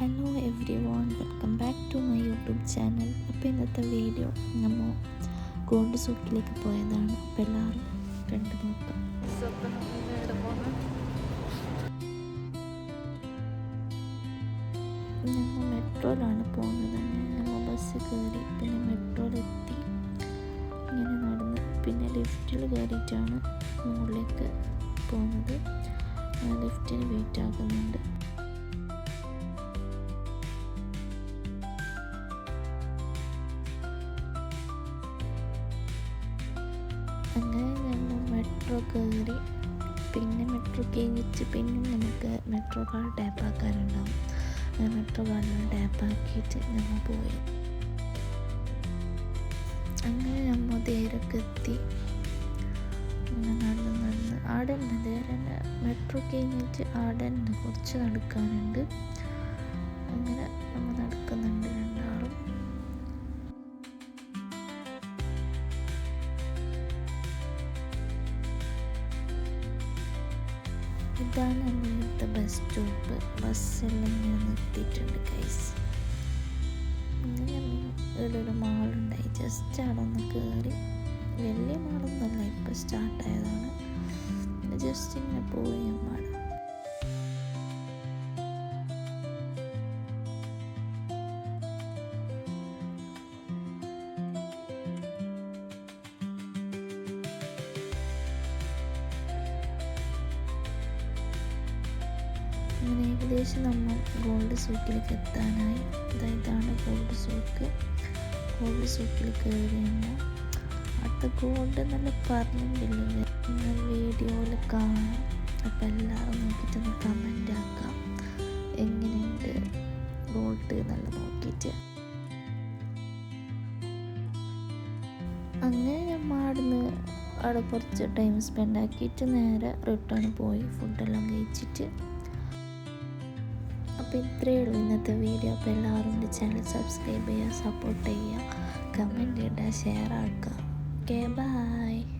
Hello everyone welcome back to my YouTube channel അപ്പോൾ ഇന്നത്തെ video നമ്മൾ ഗോൾഡ് സൂക്കിലേക്ക് പോയതാണ്. അപ്പോൾ എല്ലാവരും കണ്ടു നോക്കാം. ഞങ്ങൾ മെട്രോയിലാണ് പോകുന്നത്. നമ്മൾ ബസ് കയറി പിന്നെ മെട്രോയിലെത്തി ഇങ്ങനെ നടന്ന് പിന്നെ ലിഫ്റ്റിൽ കയറിയിട്ടാണ് മുകളിലേക്ക് പോകുന്നത്. ലിഫ്റ്റിന് വെയിറ്റ് ആക്കുന്നുണ്ട്. മെട്രോ കയറി. പിന്നെ മെട്രോ കഴിഞ്ഞിട്ട് പിന്നെ നമുക്ക് മെട്രോ കാർഡ് ടാപ്പ് ആക്കാനുണ്ടാവും. അങ്ങനെ മെട്രോ കാർഡിൽ ടാപ്പ് ആക്കിയിട്ട് ഞങ്ങൾ പോയി. അങ്ങനെ നമ്മൾ നേരൊക്കെ എത്തി. നടന്ന് നടന്ന് ആടെ നേരെ മെട്രോ കഴിഞ്ഞിട്ട് ആടെ കുറച്ച് നടക്കാനുണ്ട്. അങ്ങനെ നമ്മൾ ഇതാണ് അന്നത്തെ ബസ് സ്റ്റോപ്പ് ബസ്സെല്ലാം ഇങ്ങനെ നിർത്തിയിട്ടുണ്ട് കൈസ് ഇവിടെ മാളുണ്ടായി ജസ്റ്റ് അവിടെ ഒന്ന് കയറി വലിയ മാളൊന്നുമല്ല ഇപ്പം സ്റ്റാർട്ടായതാണ് ജസ്റ്റ് ഇങ്ങനെ പോയി നമ്മൾ അങ്ങനെ ഏകദേശം നമ്മൾ ഗോൾഡ് സൂക്കിലേക്ക് എത്താനായി. ഇതാ ഇതാണ് ഗോൾഡ് സൂക്ക് ഗോൾഡ് സൂക്കിൽ കയറിയുമ്പോൾ അടുത്ത ഗോൾഡ് നല്ല പറഞ്ഞില്ല നിങ്ങൾ വീഡിയോയിൽ കാണാം. അപ്പം എല്ലാവരും നോക്കിയിട്ടൊന്ന് കമന്റ് ആക്കാം. എങ്ങനെയുണ്ട് ഗോൾഡ് നല്ല നോക്കിയിട്ട്. അങ്ങനെ ഞാൻ മാടുന്ന് അവിടെ കുറച്ച് ടൈം സ്പെൻഡ് ആക്കിയിട്ട് നേരെ റിട്ടേൺ പോയി. ഫുഡെല്ലാം കഴിച്ചിട്ട് അപ്പോൾ ഇത്രയേ ഉള്ളൂ ഇന്നത്തെ വീഡിയോ. അപ്പോൾ എല്ലാവരും എന്റെ ചാനൽ സബ്സ്ക്രൈബ് ചെയ്യുക സപ്പോർട്ട് ചെയ്യുക കമന്റ് ഇടുക ഷെയർ ആക്കുക. Okay bye